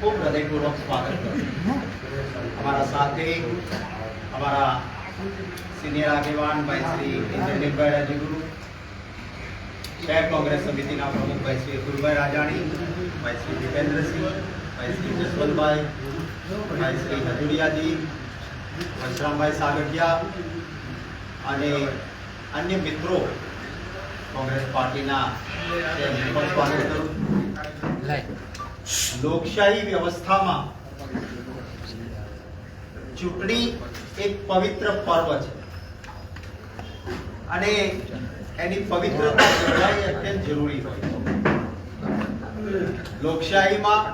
ખૂબ હૃદયપૂર્વક સ્વાગત અમારા સાથે, અમારા સિનિયર આગેવાન ભાઈ શ્રી ઇન્દ્રનીલભાઈ રાજગુરુ શહેર કોંગ્રેસ સમિતિના પ્રમુખ ભાઈ શ્રી અતુલભાઈ રાજાણી, ભાઈ શ્રી જીતેન્દ્રસિંહ, ભાઈ શ્રી જસવંતભાઈ, ભાઈ શ્રી હજુરિયાજી વશરામભાઈ સાગઠિયા અને અન્ય મિત્રો કોંગ્રેસ પાર્ટીના સ્વાગત કરું લોકશાહી વ્યવસ્થામાં ચૂંટણી એક પવિત્ર પર્વ છે. અને એની પવિત્રતા જળવાઈ અત્યંત જરૂરી હોય. લોકશાહીમાં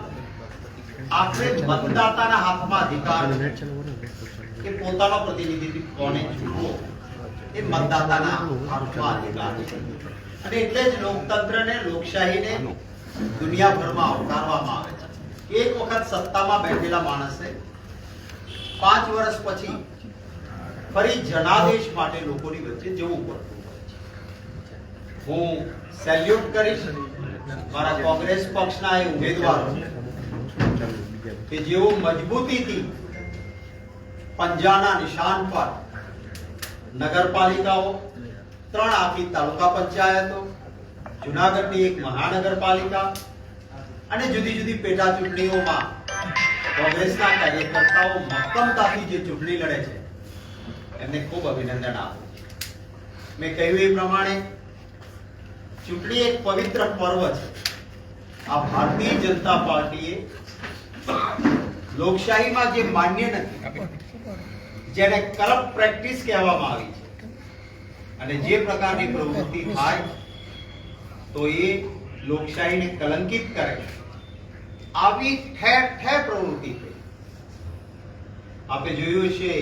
આખરે મતદાતાના હાથમાં અધિકાર કે પોતાનો પ્રતિનિધિત્વ કોને ચૂંટવો એ મતદાતાના હાથમાં અધિકાર છે. અને એટલે જ લોકતંત્રને, લોકશાહીને દુનિયાભરમાં આવકારવામાં આવે છે. એક વખત સત્તામાં બેઠેલા માણસે પાંચ વર્ષ પછી ફરી જનાદેશ માટે લોકોની વચ્ચે જવું પડતું હું સેલ્યુટ કરીશ. મારા કોંગ્રેસ પક્ષના એ ઉમેદવારો કે જેઓ મજબૂતીથી પંજાના નિશાન પર નગરપાલિકાઓ, ત્રણ આખી તાલુકા પંચાયતો જુનાગઢની એક મહાનગરપાલિકા અને જુદી જુદી પેટા ચૂંટણીઓમાં કોંગ્રેસના કાર્યકર્તાઓ મક્કમતાથી જે ચૂંટણી લડે છે, એમને ખૂબ અભિનંદન આપું મેં કહ્યું એ પ્રમાણે, ચૂંટણી એક પવિત્ર પર્વ છે. આ ભારતીય જનતા પાર્ટીએ લોકશાહીમાં જે માન્ય નથી, જેને કરપ્ટ પ્રેક્ટિસ કહેવામાં આવી છે, અને જે પ્રકારની પ્રવૃત્તિ થાય તો એ લોકશાહીને કલંકિત કરે છે. આવી ઠેર ઠેર પ્રવૃત્તિ થઈ. આપે જોયું છે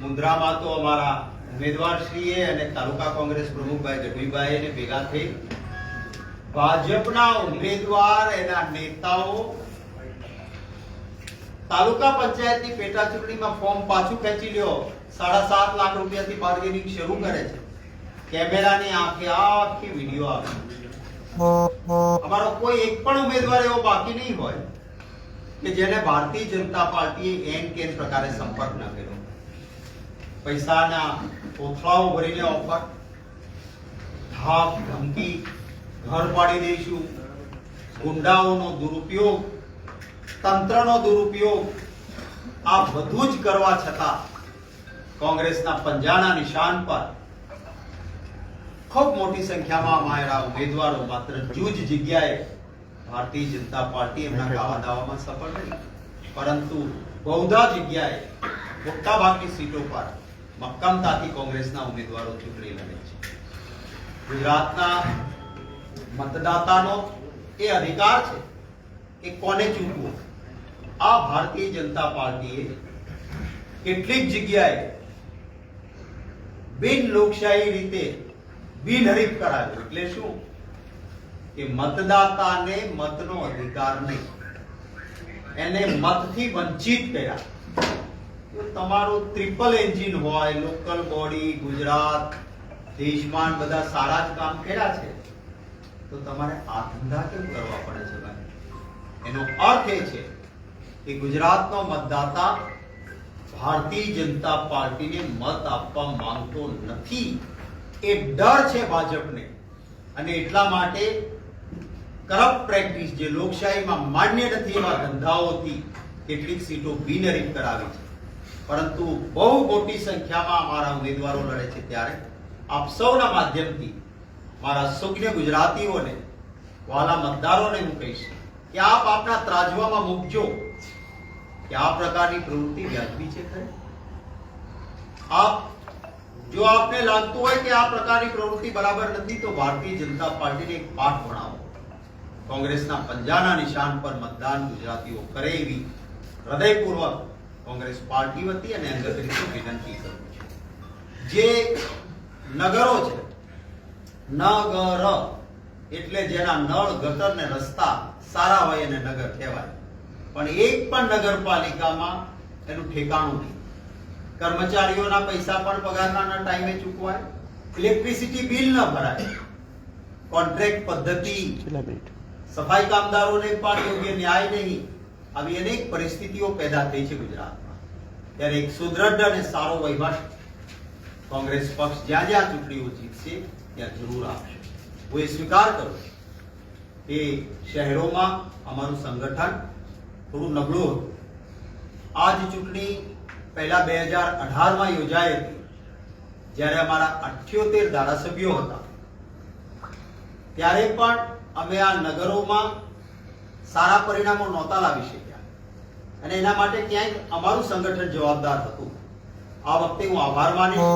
મુદ્રામાં તો અમારા ઉમેદવારશ્રીએ અને તાલુકા કોંગ્રેસ પ્રમુખભાઈ ગઢવીભાઈ એને ભેગા થઈ ભાજપના ઉમેદવાર એના નેતાઓ તાલુકા પંચાયતની પેટા ચૂંટણીમાં ફોર્મ પાછું ખેંચી લ્યો. સાડા સાત લાખ રૂપિયાથી બાર્ગેનિંગ શરૂ કરે છે. કેમેરાની આંખે આખી વીડિયો આવે અમારો કોઈ એક પણ ઉમેદવાર એવો બાકી નહીં હોય કે જેને ભારતીય જનતા પાર્ટીએ એન કેન પ્રકારે સંપર્ક ન કર્યો. પૈસાના કોથળાઓ ભરીને ઓફર ધાક, ધમકી, ઘર પાડી દઈશું, ગુંડાઓનો દુરુપયોગ, તંત્રનો દુરુપયોગ, આ બધું જ કરવા છતાં કોંગ્રેસના પંજાના નિશાન પર ખૂબ મોટી સંખ્યામાં અમારા ઉમેદવારો માત્ર જૂજ જગ્યાએ ભારતીય જનતા પાર્ટી એમના કાવા દાવામાં સફળ રહી. પરંતુ બહુધા જગ્યાએ મોટા ભાગની સીટો પર મક્કમતાથી કોંગ્રેસના ઉમેદવારો ચૂંટણી લડે છે. ગુજરાતના મતદાતાનો એ અધિકાર છે કે કોને ચૂંટવું? આ ભારતીય જનતા પાર્ટીએ કેટલીક જગ્યાએ બિન લોકશાહી રીતે બિનહરીફ કરાવ્યું એટલે શું? કે મતદાતાને મતનો અધિકાર નહીં. એને મતથી વંચિત કર્યા. તમારું ટ્રિપલ એન્જિન હોય લોકલ બોડી ગુજરાત દેશમાન બધા સારા જ કામ કર્યા છે. તો તમારે આ ધંધા કેમ કરવા પડે છે ભાઈ. એનો અર્થ એ છે કે ગુજરાતનો મતદાતા ભારતીય જનતા પાર્ટીને મત આપવા માંગતો નથી. એ ડર છે ભાજપને. અને એટલા માટે કરપ્ટ પ્રેક્ટિસ જે લોકશાહીમાં માન્ય નથી એવા ધંધાઓથી કેટલીક સીટો બિનહરીફ કરાવી છે. પરંતુ બહુ મોટી સંખ્યામાં અમારા ઉમેદવારો લડે છે ત્યારે. આપ સૌના માધ્યમથી મારા સુજ્ઞ ગુજરાતીઓને, વાલા મતદારોને હું કહીશ કે આપ આપના ત્રાજવામાં મૂકજો કે આ પ્રકારની પ્રવૃત્તિ વ્યાજબી છે ખરે? આપ જો આપને લાગતું હોય કે આ પ્રકારની પ્રવૃત્તિ બરાબર નથી, તો ભારતીય જનતા પાર્ટીને એક પાઠ ભણાવો. કોંગ્રેસના પંજાના નિશાન પર મતદાન ગુજરાતીઓ કરે એવી હૃદયપૂર્વક કોંગ્રેસ પાર્ટી વતી અને અંગત વિનંતી કરું છું. જે નગરો છે, નગર એટલે જેના નળ, ગટર ને રસ્તા સારા હોય એને નગર કહેવાય. પણ એક પણ નગરપાલિકામાં એનું ઠેકાણું નહીં. કર્મચારીઓના પૈસા પણ પગારના ટાઈમે ચૂકવાય. ઇલેક્ટ્રિસિટી બિલ ન ભરાય. કોન્ટ્રાક્ટ પદ્ધતિ. સફાઈ કામદારોને પણ યોગ્ય ન્યાય નહીં. આવી અનેક પરિસ્થિતિઓ પેદા થઈ છે ગુજરાતમાં. ત્યારે એક સુદૃઢ અને સારો વહીવટ કોંગ્રેસ પક્ષ જ્યાં જ્યાં ચૂંટણીઓ જીતશે ત્યાં જરૂર આપશે હું એ સ્વીકાર કરું કે શહેરોમાં અમારું સંગઠન થોડું નબળું હતું. આ જ ચૂંટણી પહેલા બે હજાર અઢારમાં યોજાઈ હતી જ્યારે અમારા અઠ્યોતેર ધારાસભ્યો હતા. ત્યારે પણ અમે આ નગરોમાં સારા પરિણામો નહોતા લાવી શક્યા. અને એના માટે ક્યાંક અમારું સંગઠન જવાબદાર હતું. આ વખતે હું આભાર માનીશ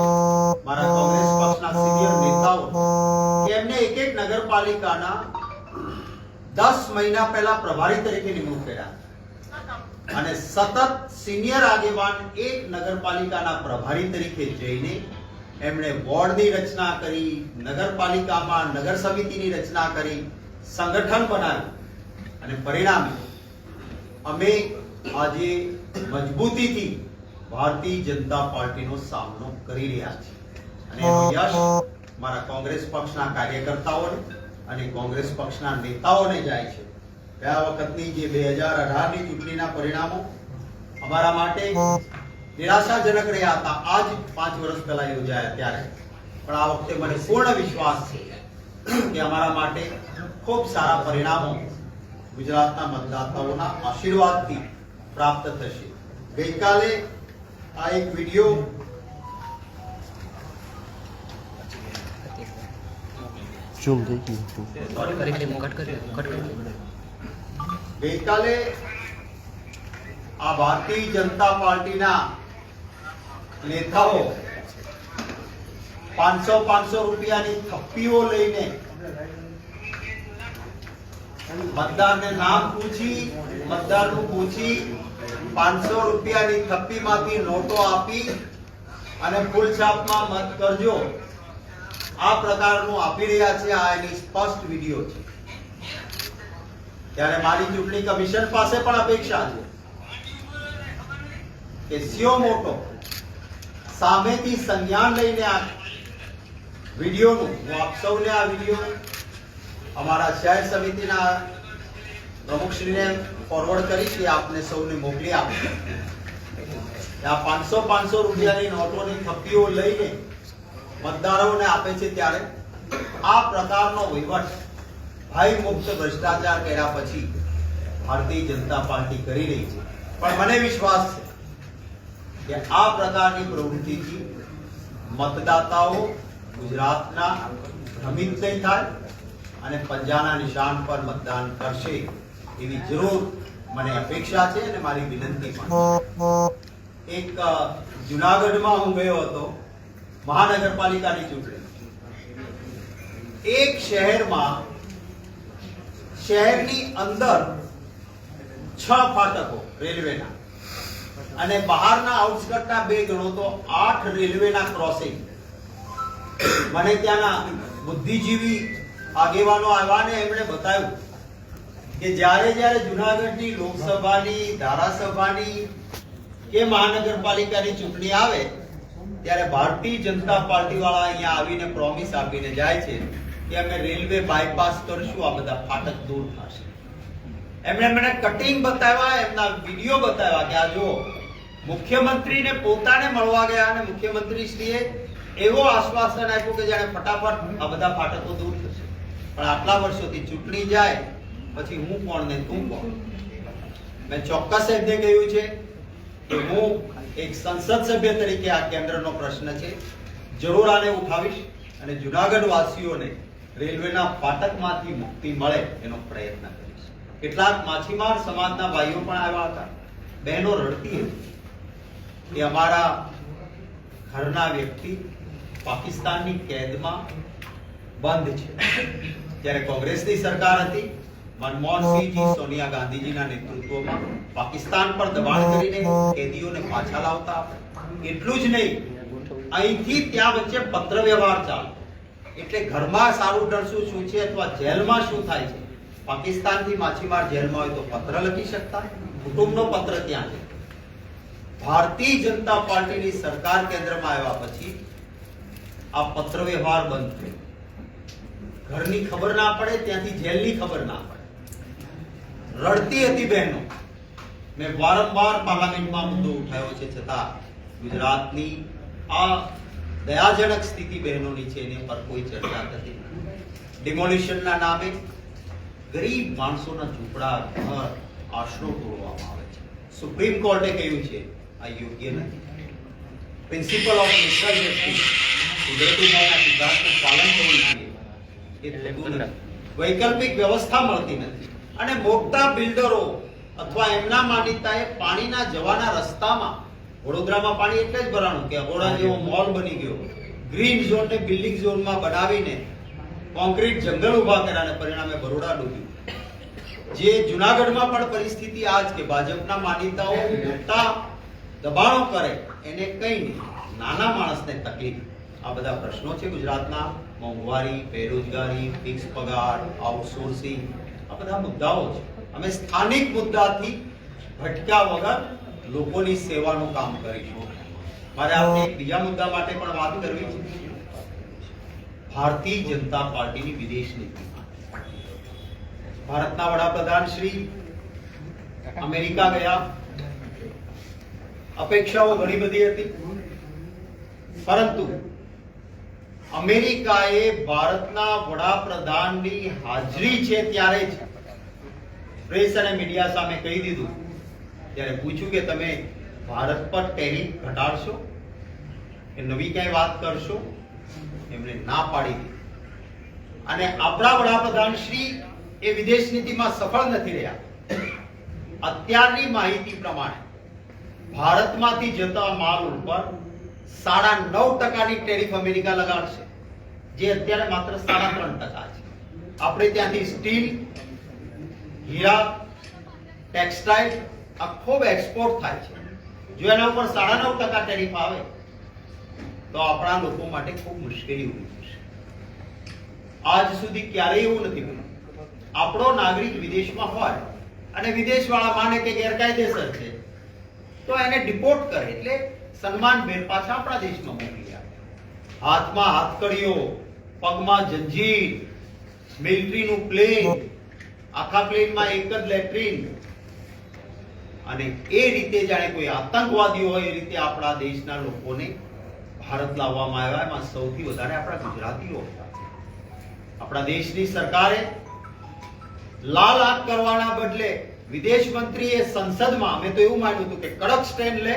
મારા કોંગ્રેસ પક્ષના સિનિયર નેતાઓ. એમને એક એક નગરપાલિકાના દસ મહિના પહેલા પ્રભારી તરીકે નિમણૂક કર્યા. અને સતત સિનિયર આગેવાન એક નગરપાલિકાના પ્રભારી તરીકે જઈને એમણે વોર્ડની રચના કરી, નગરપાલિકામાં નગર સમિતિની રચના કરી, સંગઠન બનાવ્યું અને પરિણામે અમે આજે મજબૂતીથી ભારતીય જનતા પાર્ટીનો સામનો કરી રહ્યા છીએ. અને યશ મારા કોંગ્રેસ પક્ષના કાર્યકર્તાઓને અને કોંગ્રેસ પક્ષના નેતાઓને જાય છે. ગયા વખતની જે બે હજાર અઢારની ચૂંટણીના પરિણામો અમારા માટે નિરાશાજનક રહ્યા હતા. આજ પાંચ વર્ષ પહેલા યોજાયા ત્યારે. પણ આ વખતે મને પૂર્ણ વિશ્વાસ છે કે અમારા માટે ખૂબ સારા પરિણામો ગુજરાતના મતદાતાઓના આશીર્વાદથી પ્રાપ્ત થશે. ગઈકાલે આ એક વીડિયો ઝૂમ થઈ ગયું કરી કરી કટ કરી કટ કરી ગઈકાલે આ ભારતીય જનતા પાર્ટીના નેતાઓ પાંચસો પાંચસો રૂપિયાની થપ્પીઓ લઈને મતદારને નામ પૂછી, મતદારનું પૂછી, પાંચસો રૂપિયાની થપ્પીમાંથી નોટો આપી અને ફૂલ છાપમાં મત કરજો. આ પ્રકારનું આપી રહ્યા છે, આ એની સ્પષ્ટ વીડિયો છે. ત્યારે મારી ચૂંટણી કમિશન પાસે પણ અપેક્ષા છે કે સિયો મોટો સામેથી સંજ્ઞાન લઈને આ વિડીયોનું, હું આપ સૌને આ વીડિયો અમારા શહેર સમિતિના પ્રમુખશ્રીને ફોરવર્ડ કરીશ કે આપને સૌને મોકલી આપો આ પાંચસો પાંચસો રૂપિયાની નોટોની થપ્પીઓ લઈને મતદારોને આપે છે ત્યારે આ પ્રકારનો વહીવટ ભય મુક્ત ભ્રષ્ટાચાર કર્યા પછી ભારતીય જનતા પાર્ટી કરી રહી છે. પણ મને વિશ્વાસ છે કે આ પ્રકારની પ્રવૃત્તિથી મતદાતાઓ ગુજરાતના ભ્રમિત નહીં થાય અને પંજાના નિશાન પર મતદાન કરશે એવી જરૂર મને અપેક્ષા છે અને મારી વિનંતી પણ એક જુનાગઢમાં હું ગયો હતો, મહાનગરપાલિકાની ચૂંટણી. એક શહેરમાં શહેરની અંદર છ ફાટકો રેલવેના. અને બહારના આઉટસ્કટના બે ગણો તો આઠ રેલવેના ક્રોસિંગ મને ત્યાંના બુદ્ધિજીવી આગેવાનો આવ્યા એમણે બતાવ્યું કે જ્યારે જ્યારે જુનાગઢની લોકસભાની, ધારાસભાની કે મહાનગરપાલિકાની ચૂંટણી આવે, ત્યારે ભારતીય જનતા પાર્ટી વાળા અહીંયા આવીને પ્રોમિસ આપીને જાય છે. કે અમે રેલવે બાયપાસ કરશું, આ બધા ફાટક દૂર થશે. એમણે મને કટિંગ બતાવ્યા, એમના વીડિયો બતાવ્યા કે આ જો મુખ્યમંત્રીને પોતાને મળવા ગયા અને મુખ્યમંત્રીશ્રીએ એવો આશ્વાસન આપ્યું કે જાણે ફટાફટ આ બધા ફાટકો દૂર થશે. પણ આટલા વર્ષોથી ચૂંટણી જાય, પછી હું કોણ ને તું કોણ? મેં ચોક્કસ એમને કહ્યું છે કે હું એક સંસદ સભ્ય તરીકે આ કેન્દ્રનો પ્રશ્ન છે, જરૂર આને ઉઠાવીશ અને જુનાગઢ વાસીઓને રેલવેના ફાટકમાંથી મુક્તિ મળે એનો પ્રયત્ન કરીશ. કેટલાક માછીમાર સમાજના ભાઈઓ પણ આવ્યા હતા. બહેનો રડતી હતી કે અમારા ઘરના વ્યક્તિ પાકિસ્તાનની કેદમાં બંધ છે. ત્યારે કોંગ્રેસની સરકાર હતી, મનમોહનસિંહજી, સોનિયા ગાંધીજીના નેતૃત્વમાં પાકિસ્તાન પર દબાણ કરીને કેદીઓને પાછા લાવતા એટલું જ નહીં, અહીંથી ત્યાં વચ્ચે પત્ર વ્યવહાર ચાલે. એટલે ઘરમાં સારું ડરશું શું છે અથવા જેલમાં શું થાય છે? પાકિસ્તાનથી માછીમાર જેલમાં હોય તો પત્ર લખી શકતા? કુટુંબનો પત્ર ત્યાં છે? ભારતીય જનતા પાર્ટીની સરકાર કેન્દ્રમાં આવ્યા પછી આ પત્ર વ્યવહાર બંધ થયો. ઘરની ખબર ના પડે, ત્યાંથી જેલની ખબર ના પડે. રડતી હતી બહેનો. મેં વારંવાર પાર્લામેન્ટમાં મુદ્દો ઉઠાવ્યો છે છતાં ગુજરાતની આ દયાજનક સ્થિતિ બહેનોની છે એની પર કોઈ ચર્ચા નથી. ડિમોલિશનના નામે ગરીબ માણસોના ઝૂંપડા ઘર આશરો તોડવામાં આવે છે. સુપ્રીમ કોર્ટે કહ્યું છે આ યોગ્ય નથી. પ્રિન્સિપલ ઓફ નેચરલ જસ્ટિસ કુદરતી ન્યાયના સિદ્ધાંતનું પાલન કરવું જોઈએ. એ થતું નથી. વૈકલ્પિક વ્યવસ્થા મળતી નથી. અને મોટા બિલ્ડરો અથવા એમના માનીતાએ પાણીના જવાના રસ્તામાં વડોદરામાં પાણી એટલે જ ભરાણું કે અબોડા જેવો મોલ બની ગયો. ગ્રીન ઝોન ને બિલ્ડિંગ ઝોનમાં બનાવીને કોન્ક્રીટ જંગલ ઊભા કર્યા અને પરિણામે બરોડા ડૂબ્યું. જે જુનાગઢમાં પણ પરિસ્થિતિ આ જ કે ભાજપના માન્યતાઓ મોટા દબાણો કરે એને કઈ નહીં. નાના માણસને તકલીફ. આ બધા પ્રશ્નો છે ગુજરાતના મોંઘવારી બેરોજગારી ફિક્સ પગાર આઉટસોર્સિંગ આ બધા મુદ્દાઓ છે. અમે સ્થાનિક મુદ્દાથી ભટક્યા વગર લોકોની સેવાનું કામ કરીશું. મારે આપણે એક બીજા મુદ્દા માટે પણ વાત કરવી છે. ભારતીય જનતા પાર્ટીની વિદેશ નીતિ. ભારતના વડાપ્રધાન શ્રી અમેરિકા ગયા. અપેક્ષાઓ ઘણી બધી હતી. પરંતુ અમેરિકાએ ભારતના વડાપ્રધાનની હાજરી છે ત્યારે જ પ્રેસ અને મીડિયા સામે કહી દીધું ત્યારે પૂછ્યું કે તમે ભારત પર ટેરિફ ઘટાડશો? કે નવી ક્યાંય વાત કરશો? એમણે ના પાડી દીધી. અને આપણા વડાપ્રધાન શ્રી એ વિદેશ નીતિમાં સફળ નથી રહ્યા. અત્યારની માહિતી પ્રમાણે ભારતમાંથી જતા માલ ઉપર સાડા નવ ટકાની ટેરિફ અમેરિકા લગાડશે, જે અત્યારે માત્ર સાડા ત્રણ ટકા છે. આપણે ત્યાંથી સ્ટીલ, હીરા, ટેક્સટાઇલ આ ખૂબ એક્સપોર્ટ થાય છે. જો એના ઉપર સાડા નવ ટકા ટેરિફ આવે, તો આપણા લોકો માટે ખૂબ મુશ્કેલી ઊભી થશે. આજ સુધી ક્યારેય એવું નથી બન્યું. આપણો નાગરિક વિદેશમાં હોય અને વિદેશવાળા માને કે ગેરકાયદેસર છે, તો એને ડિપોર્ટ કરે એટલે સન્માન ભેર પાછા આપણા દેશમાં મોકલી આપે હાથમાં હાથકડીઓ, પગમાં જંજીર મિલિટરીનું પ્લેન આખા પ્લેનમાં એક જ લેટ્રિન અને એ રીતે જાણે કોઈ આતંકવાદીઓ હોય એ રીતે આપણા દેશના લોકોને ભારત લાવવામાં આવ્યા. એમાં સૌથી વધારે આપણા ગુજરાતીઓ આપણા દેશની સરકારે લાલ આંખ કરવાના બદલે વિદેશ મંત્રીએ સંસદમાં, અમે તો એવું માન્યું હતું કે કડક સ્ટેન્ડ લે,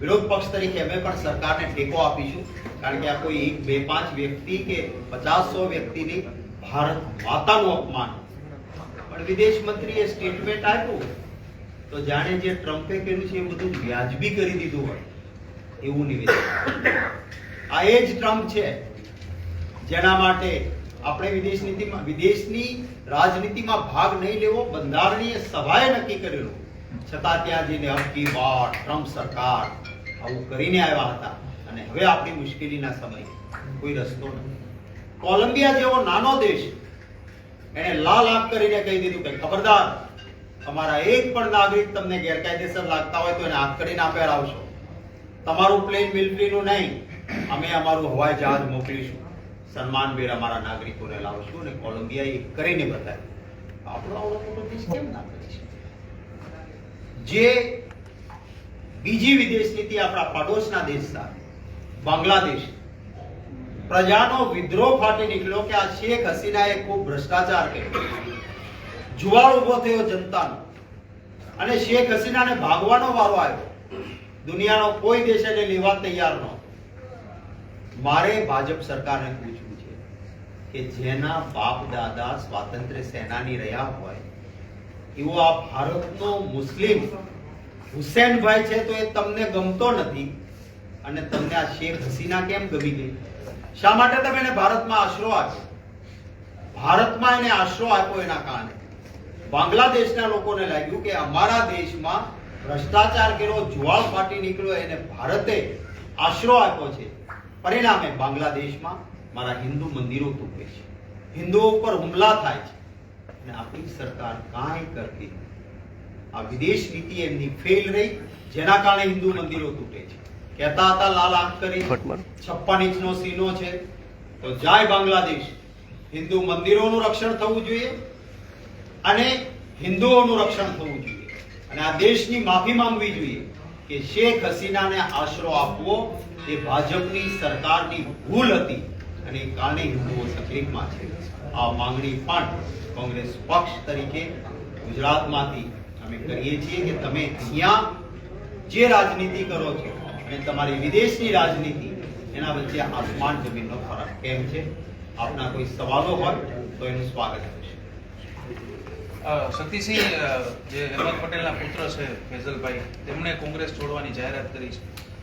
વિરોધ પક્ષ તરીકે અમે પણ સરકારને ટેકો આપીશું. કારણ કે આ કોઈ એક, બે, પાંચ વ્યક્તિ કે પચાસ વ્યક્તિની ભારત માતાનું અપમાન. પણ વિદેશ મંત્રીએ સ્ટેટમેન્ટ આપ્યું. તો જાણે જે ટ્રમ્પે કર્યું છે એ બધું વ્યાજબી કરી દીધું હોય, એવું નિવેદન. આ એ જ ટ્રમ્પ છે, જેના માટે આપણે વિદેશ નીતિમાં વિદેશની રાજનીતિમાં ભાગ નહીં લેવો, બંધારણીય સભાએ નક્કી કરેલું. છતાં ત્યાં જઈને અબકી વાર ટ્રમ્પ સરકાર, આવું કરીને આવ્યા હતા. અને હવે આપણી મુશ્કેલીના સમયે કોઈ રસ્તો નથી. કોલંબિયા જેવો નાનો દેશ એને લાલ આંખ કરીને કહી દીધું કે, ખબરદાર અમારા એક પણ નાગરિક તમને ગેરકાયદેસર લાગતા હોય તો એને હાથ કરીને આપે આવશો તમારું પ્લેન મિલિટરીનું નહીં, અમે અમારું હવાઈ જહાજ મોકલીશું. સન્માનભેર અમારા નાગરિકોને લાવશું અને કોલંબિયાએ એ કરીને બતાવ્યું. આપણો આવડો મોટો દેશ કેમ ના કરી જે બીજી વિદેશ નીતિ આપણા પડોશના દેશ સાથે, બાંગ્લાદેશ, પ્રજાનો વિદ્રોહ ફાટી નીકળ્યો કે આ શેખ હસીનાએ ખૂબ ભ્રષ્ટાચાર કર્યો. જુવાળ ઊભો થયો જનતાનો. અને શેખ હસીનાને ભાગવાનો વારો આવ્યો. દુનિયાનો કોઈ દેશ એને લેવા તૈયાર ન મારે ભાજપ સરકારને પૂછવું છે કે જેના બાપ દાદા સ્વાતંત્ર્ય સેનાની રહ્યા હોય, એવો આ ભારતનો મુસ્લિમ હુસેનભાઈ છે તો એ તમને ગમતો નથી અને તમને આ શેખ હસીના કેમ ગમી ગઈ? શા માટે તમે એને ભારતમાં આશરો આપ્યો? ભારતમાં એને આશરો આપ્યો એના કારણે. બાંગ્લાદેશના લોકોને લાગ્યું કે અમારા દેશમાં ભ્રષ્ટાચાર કર્યો જુવાળ ફાટી નીકળ્યો એને ભારતે આશરો આપ્યો છે. પરિણામે બાંગ્લાદેશમાં મારા હિન્દુ મંદિરો તૂટે છે. હિન્દુઓ ઉપર હુમલા થાય છે. અને આપણી સરકાર કાંઈ કરતી આ વિદેશ નીતિ એમની ફેલ રહી જેના કારણે હિન્દુ મંદિરો તૂટે છે. કહેતા હતા લાલ આંખ કરી છપ્પન ઇંચનો સીનો છે. તો જાય બાંગ્લાદેશ. હિન્દુ મંદિરોનું રક્ષણ થવું જોઈએ. અને હિન્દુઓનું રક્ષણ થવું જોઈએ. અને આ દેશની માફી માંગવી જોઈએ કે શેખ હસીનાને આશરો આપવો એ ભાજપની સરકારની ભૂલ હતી અને કારણે હિન્દુઓ તકલીફમાં છે. આ માંગણી પણ કોંગ્રેસ પક્ષ તરીકે ગુજરાતમાંથી અમે કરીએ છીએ કે તમે અહીંયા જે રાજનીતિ કરો છો અને તમારી વિદેશની રાજનીતિ એના વચ્ચે આસમાન જમીનનો ફરક કેમ છે? આપના કોઈ સવાલો હોય તો એનું સ્વાગત અ, શક્તિસિંહ જે અહેમદ પટેલના પુત્ર છે ફેઝલભાઈ તેમણે કોંગ્રેસ છોડવાની જાહેરાત કરી છે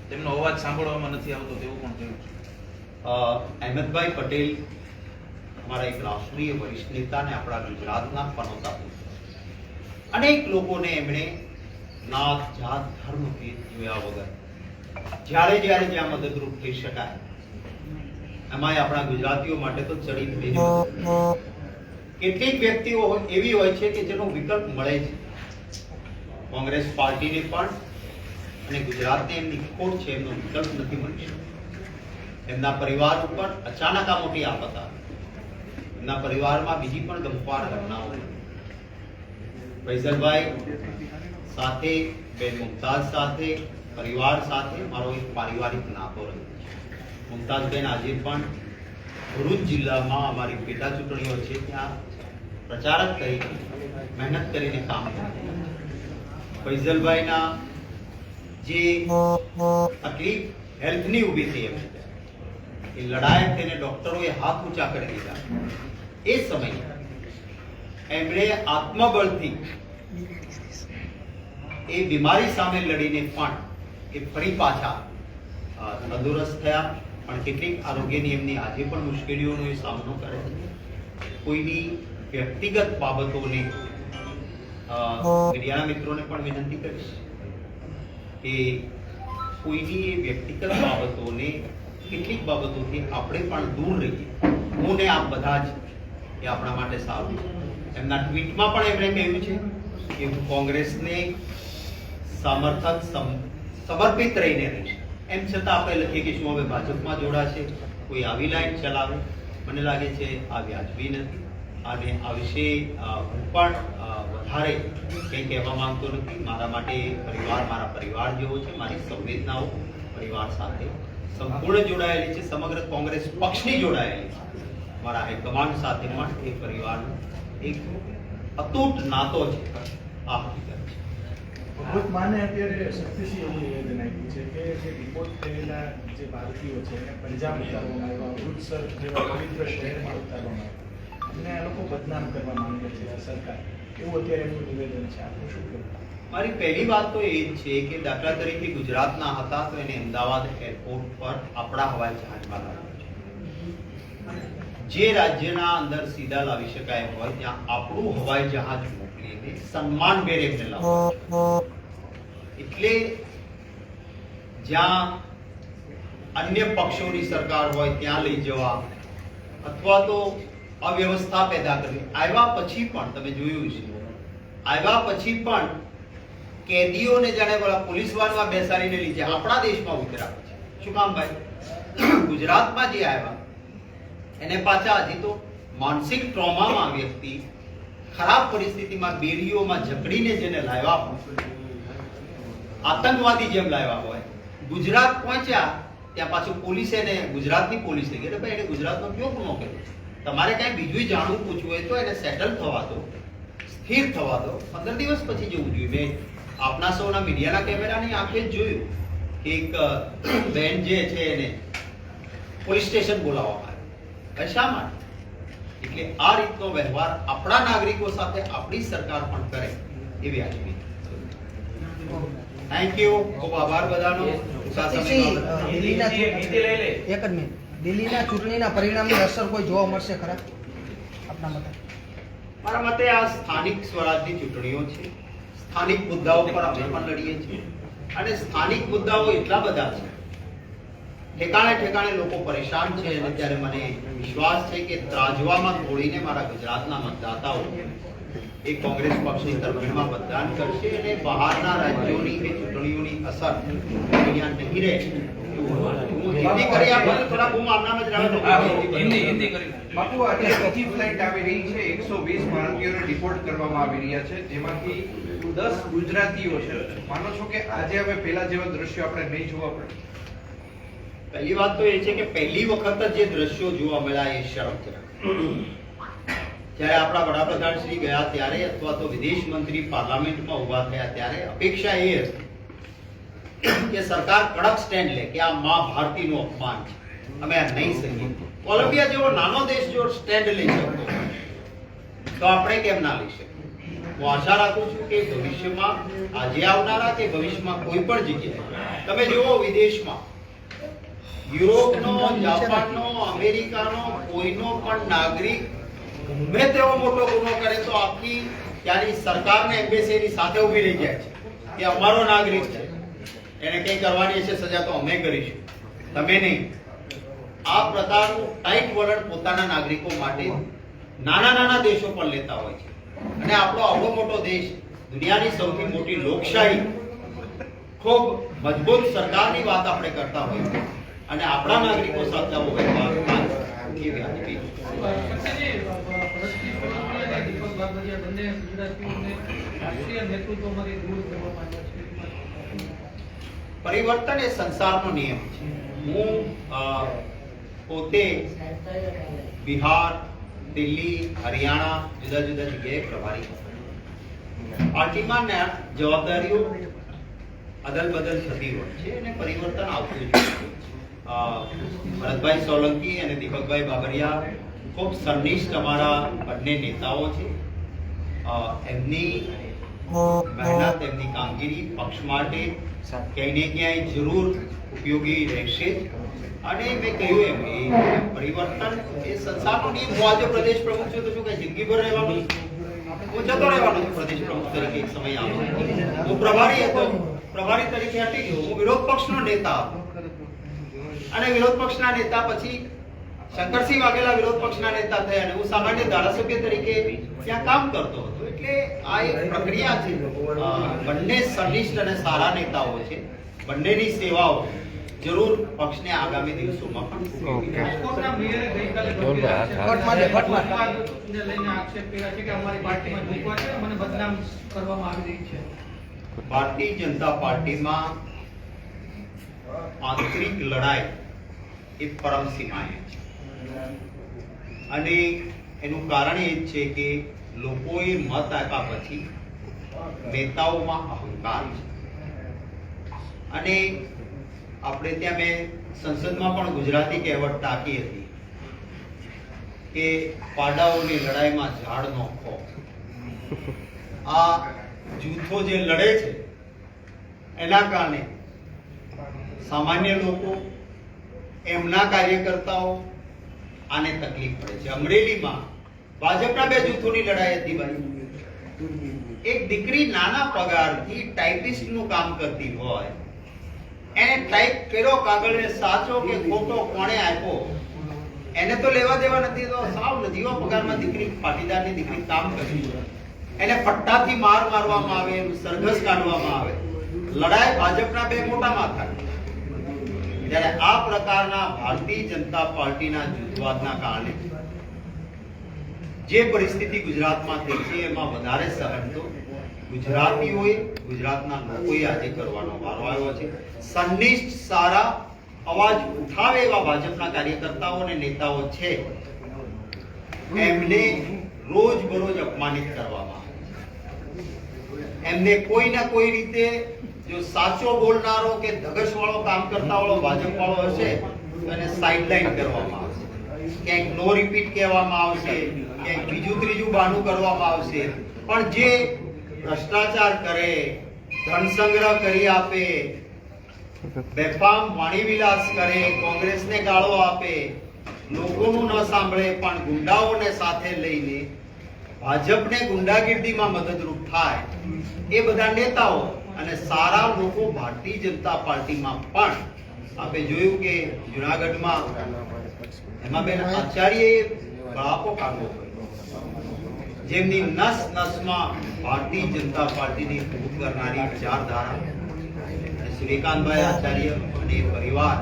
તેમનો અવાજ સાંભળવામાં નથી આવતો તેવું પણ છે અહેમદભાઈ પટેલ અમારા એક રાષ્ટ્રીય વરિષ્ઠ નેતા અને આપણા ગુજરાતના પનોતા. અનેક લોકોને એમણે નાત જાત, ધર્મ ભેદ જોયા વગર જ્યારે જ્યારે જ્યાં મદદરૂપ થઈ શકાય એમાંય આપણા ગુજરાતીઓ માટે તો ચડી ધરીને મદદ. કેટલીક વ્યક્તિઓ એવી હોય છે કે જેનો વિકલ્પ મળે છે. કોંગ્રેસ પાર્ટીને પણ અને ગુજરાતને એમની ખોટ છે, એમનો વિકલ્પ નથી મળતો એમના પરિવાર ઉપર અચાનક આ મોટી આફત આવી. એમના પરિવારમાં બીજી પણ ગમખ્વાર ઘટનાઓ. ફૈઝલભાઈ સાથે, બેન મુમતાઝ સાથે, પરિવાર સાથે મારો એક પારિવારિક નાતો રહ્યો મુમતાઝબેન આજે પણ ભરૂચ જિલ્લામાં અમારી પેટા ચૂંટણીઓ છે ત્યાં પ્રચારક તરીકે મહેનત કરીને કામ કર્યું. ફૈઝલભાઈના જે તકલીફ હેલ્થની ઊભી થઈ એમ એ લડાયક તેને ડોક્ટરોએ હાથ ઊંચા કરી દીધા. એ સમયે એમણે આત્મબળથી એ બીમારી સામે લડીને પણ એ ફરી પાછા તંદુરસ્ત થયા. પણ કેટલીક આરોગ્યની એમની આજે પણ મુશ્કેલીઓનો એ સામનો કરે કોઈની વ્યક્તિગત બાબતોને મીડિયાના મિત્રોને પણ વિનંતી કરીશ કે કોઈની એ વ્યક્તિગત બાબતોને કેટલીક બાબતોથી આપણે પણ દૂર રહીએ. હું ને આપ બધા જ એ આપણા માટે સારું છે. એમના ટ્વીટમાં પણ એમણે કહ્યું છે કે હું કોંગ્રેસને સમર્થક સમ- સમર્પિત રહીને રહીશ. એમ છતાં આપણે લખીએ કે શું હવે ભાજપમાં જોડાશે? કોઈ આવી લાઈન ચલાવે? મને લાગે છે આ વ્યાજબી નથી. અને આ વિશે હું પણ વધારે કંઈ કહેવા માંગતો નથી. મારા માટે પરિવાર મારા પરિવાર જેવો છે, મારી સંવેદનાઓ પરિવાર સાથે સંપૂર્ણ જોડાયેલી છે. સમગ્ર કોંગ્રેસ પક્ષની જોડાયેલી છે. મારા હાઈકમાન્ડ સાથે પણ એ પરિવારનો એક અતૂટ નાતો છે. આ હકીકત ભગવત માને અત્યારે શક્તિસિંહ એવું નિવેદન આપ્યું છે કે જે રિપોર્ટ થયેલા જે ભારતીયો છે એને પંજાબ ઉતારવામાં આવ્યા, અમૃતસર જેવા પવિત્ર શહેરમાં ઉતારવામાં આવ્યા. અને આ લોકો બદનામ કરવા માંગે છે સરકાર. એવું અત્યારે એમનું નિવેદન છે. આપનું શું કહેવું? મારી પહેલી વાત તો એ જ છે કે દાખલા તરીકે ગુજરાતના હતા તો એને અમદાવાદ એરપોર્ટ પર આપણા હવાઈ જહાજમાં લાવ્યા છે. જે રાજ્યના અંદર સીધા લાવી શકાય હોય, ત્યાં આપણું હવાઈ જહાજ મોકલીને સન્માનભેર એમને લાવવા એટલે જ્યાં અન્ય પક્ષોની સરકાર હોય, ત્યાં લઈ જવા અથવા તો અવ્યવસ્થા પેદા કરવી આવ્યા પછી પણ, તમે જોયું છે. આવ્યા પછી પણ કેદીઓને જાણે બોલા પોલીસ વાનમાં બેસાડીને લીધે આપણા દેશમાં ઉતરાવે છે શું કામ ભાઈ? ગુજરાતમાં જે આવ્યા, એને પાછા હજી તો માનસિક ટ્રોમામાં વ્યક્તિ ખરાબ પરિસ્થિતિમાં બેરીઓમાં જકડીને જેને લાવ્યા આતંકવાદી જેમ લાવ્યા હોય, ગુજરાત પહોંચ્યા, ત્યાં પાછું પોલીસે ગુજરાતની પોલીસે કે ભાઈ, એને ગુજરાતનો કયો ગુનો કર્યો? તમારે કાંઈ બીજું જાણવું પૂછવું હોય તો એને સેટલ થવા દો. સ્થિર થવા દો. પંદર દિવસ પછી જવું જોઈએ. મેં આપના સૌના મીડિયાના કેમેરાની આંખે જ જોયું કે એક બેન જે છે એને પોલીસ સ્ટેશન બોલાવવામાં આવ્યું શા માટે? એટલે આ રીતનો વ્યવહાર આપણા નાગરિકો સાથે આપણી સરકાર પણ કરે એવી આજની થેન્ક યુ ખૂબ આભાર બધાનો. એક જ મિનિટ. દિલ્હીના ચૂંટણીના પરિણામની અસર કોઈ જોવા મળશે ખરા? આપના મતે. મારા મતે આ સ્થાનિક સ્વરાજની ચૂંટણીઓ છે. સ્થાનિક મુદ્દાઓ પર અમે પણ લડીએ છીએ. અને સ્થાનિક મુદ્દાઓ એટલા બધા છે. ઠેકાણે ઠેકાણે લોકો પરેશાન છે અને ત્યારે મને વિશ્વાસ છે કે ત્રાજવામાં તોડીને મારા ગુજરાતના મતદાતાઓ એ કોંગ્રેસ પક્ષની તરફેણમાં મતદાન કરશે અને બહારના રાજ્યોની કે ચૂંટણીઓની અસર અહીંયા નહીં રહે એવું હિન્દી કરી આપો થોડા બૂમ આપનામાં જ રહે તો હિન્દી હિન્દી કરી બાપુ આજે બીજી ફ્લાઇટ આવી રહી છે એકસો વીસ ભારતીયોને ડિપોર્ટ કરવામાં આવી રહ્યા છે જેમાંથી 10 ગુજરાતીઓ છે. માનો છો કે આજે હવે પહેલા જેવા દ્રશ્યો આપણે નહીં જોવા પડે. પહેલી વાત તો એ છે કે પહેલી વખત જ જે દ્રશ્યો જોવા મળ્યા એ શરમજનક. જ્યારે આપણા વડાપ્રધાન શ્રી ગયા ત્યારે અથવા તો વિદેશ મંત્રી પાર્લામેન્ટમાં ઊભા થયા ત્યારે અપેક્ષા એ હતી કે સરકાર કડક સ્ટેન્ડ લે કે આ મા ભારતીનું અપમાન છે. અમે આ નહીં સહીએ. કોલંબિયા જેવો નાનો દેશ જો સ્ટેન્ડ લઈ શકતો તો આપણે કેમ ના લઈ શકીએ? હું આશા રાખું છું કે ભવિષ્યમાં, આજે આવનારા કે ભવિષ્યમાં કોઈ પણ જગ્યાએ, તમે જુઓ વિદેશમાં, યુરોપનો, જાપાનનો, અમેરિકાનો, કોઈનો પણ નાગરિક ગમે તેવો મોટો ગુનો કરે તો આખી ત્યાંની સરકારને એમ્બેસીની સાથે ઊભી રહી જાય છે કે અમારો નાગરિક છે. એને કંઈ કરવાની છે સજા તો અમે કરીશું. તમે નહીં. આ પ્રકારનું ટાઈટ વલણ પોતાના નાગરિકો માટે નાના નાના દેશો પણ લેતા હોય છે. અને આપણો આવડો મોટો દેશ દુનિયાની સૌથી મોટી લોકશાહી ખૂબ મજબૂત સરકારની વાત આપણે કરતા હોય છે અને આપણા નાગરિકો સાથે આવો વ્યવહાર રાષ્ટ્રીય નેતૃત્વમાંથી દૂર કરવા નથી. પરિવર્તન એ સંસારનો નિયમ છે. હું પોતે બિહાર, દિલ્હી, હરિયાણા જુદા જુદા જગ્યાએ પ્રભારી પાર્ટીમાં જવાબદારીઓ અદલ બદલ થતી હોય છે અને પરિવર્તન આવતું જ ભરતભાઈ સોલંકી અને દીપકભાઈ બાબરિયા ખૂબ સંનિષ્ઠ અમારા બંને નેતાઓ છે. એમની મહેનત, એમની કામગીરી પક્ષ માટે ક્યાંય ક્યાંય જરૂર ઉપયોગી રહેશે? અને મેં કહ્યું એમ, એ પરિવર્તન એ સંસારનો નિયમ હું આજે પ્રદેશ પ્રમુખ છું, તો શું કઈ જિંદગીભર રહેવાનું હું જતો રહેવાનો છું પ્રદેશ પ્રમુખ તરીકે એક સમય આવ્યો હું પ્રભારી હતો. પ્રભારી તરીકે હટી ગયો. હું વિરોધ પક્ષનો નેતા અને વિરોધ પક્ષના નેતા પછી શંકરસિંહ વાઘેલા વિરોધ પક્ષના નેતા થયા અને હું સામાન્ય ધારાસભ્ય તરીકે ત્યાં કામ કરતો હતો. એટલે આ એક પ્રક્રિયા છે. બંને સનિષ્ઠ અને સારા નેતાઓ છે. બંનેની સેવાઓ જરૂર પક્ષને આગામી દિવસોમાં પણ. ભારતીય જનતા પાર્ટીમાં આંતરિક લડાઈ એ પરમ સીમાએ છે. અને એનું કારણ એ જ છે કે લોકોએ મત આપ્યા પછી નેતાઓમાં અહંકાર છે. અને આપણે ત્યાં મેં સંસદમાં પણ ગુજરાતી કહેવત ટાંકી હતી કે પાડાઓની લડાઈમાં ઝાડ નો ખો. આ જૂથો જે લડે છે, એના કારણે સામાન્ય લોકો એમના કાર્યકર્તાઓ આને તકલીફ પડે છે. અમરેલીમાં ભાજપના બે જૂથોની લડાઈ હતી ભાઈ. એક દીકરી નાના પગારથી ટાઈપિસ્ટનું કામ કરતી હોય. એને ટાઈપ કર્યો, કાગળને સાચો કે ખોટો કોણે આપ્યો? એને તો લેવા દેવા નથી, તો સાવ નજીવા પગારમાં દીકરી, પાટીદારની દીકરી કામ કરી એને પટ્ટાથી માર મારવામાં આવે, એનું સરઘસ કાઢવામાં આવે. લડાઈ ભાજપના બે મોટા માથા જ્યારે આ પ્રકારના ભારતીય જનતા પાર્ટીના જૂથવાદના કારણે જે પરિસ્થિતિ ગુજરાતમાં થઈ છે, એમાં વધારે સહન તો ગુજરાતીઓએ, ગુજરાતના લોકોએ આજે કરવાનો વારો આવ્યો છે. સંનિષ્ઠ, સારા અવાજ ઉઠાવે એવા ભાજપના કાર્યકર્તાઓ અને નેતાઓ છે. એમને રોજ બરોજ અપમાનિત કરવામાં એમને કોઈ ના કોઈ રીતે જો સાચો બોલનારો કે ધગશ વાળો કામ કરતા વાળો ભાજપ વાળો હશે એને સાઇડલાઇન કરવામાં આવશે. ક્યાંક નો રિપીટ કહેવામાં આવશે, ક્યાંક બીજું ત્રીજું બહાનું કરવામાં આવશે. પણ જે ભ્રષ્ટાચાર કરે, ધન સંગ્રહ કરી આપે, બેફામ વાણીવિલાસ કરે, કોંગ્રેસને ગાળો આપે, લોકોનું ન સાંભળે, પણ ગુંડાઓને સાથે લઈને ભાજપને ગુંડાગીર્દીમાં મદદરૂપ થાય, એ બધા નેતાઓ અને સારા લોકો ભારતીય જનતા પાર્ટીમાં પણ આપણે જોયું કે જુનાગઢમાં હેમાબેન આચાર્ય આચાર્યએ બળાપો કાઢવો જેમની નસ નસમાં ભારતીય જનતા પાર્ટીની ફૂટ કરનારી વિચારધારા શ્રીકાંતભાઈ આચાર્ય અને પરિવાર.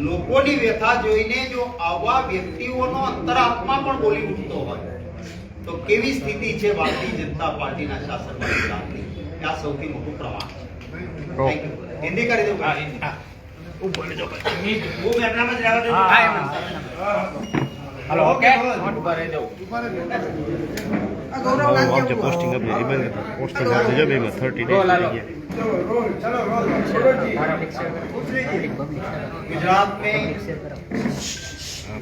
લોકોની વ્યથા જોઈને જો આવા વ્યક્તિઓનો અંતરાત્મા પણ બોલી ઉઠતો હોય તો કેવી સ્થિતિ છે ભારતીય જનતા પાર્ટીના શાસન આ સૌથી મોટું પ્રમાણ છે. Thank you. હિન્દી કરી દઉં હા હિન્દી હા ઉપર જો હું મેરનામાં જ રહેવા દઉં હા હેલો ઓકે ઉપર રહી દઉં ઉપર રહી દઉં આ પોસ્ટિંગ અપ એ બંને પોસ્ટિંગ આપ દેજો બે 30 ડેઝ રોલ રોલ ચલો રોલ ગુજરાત મેં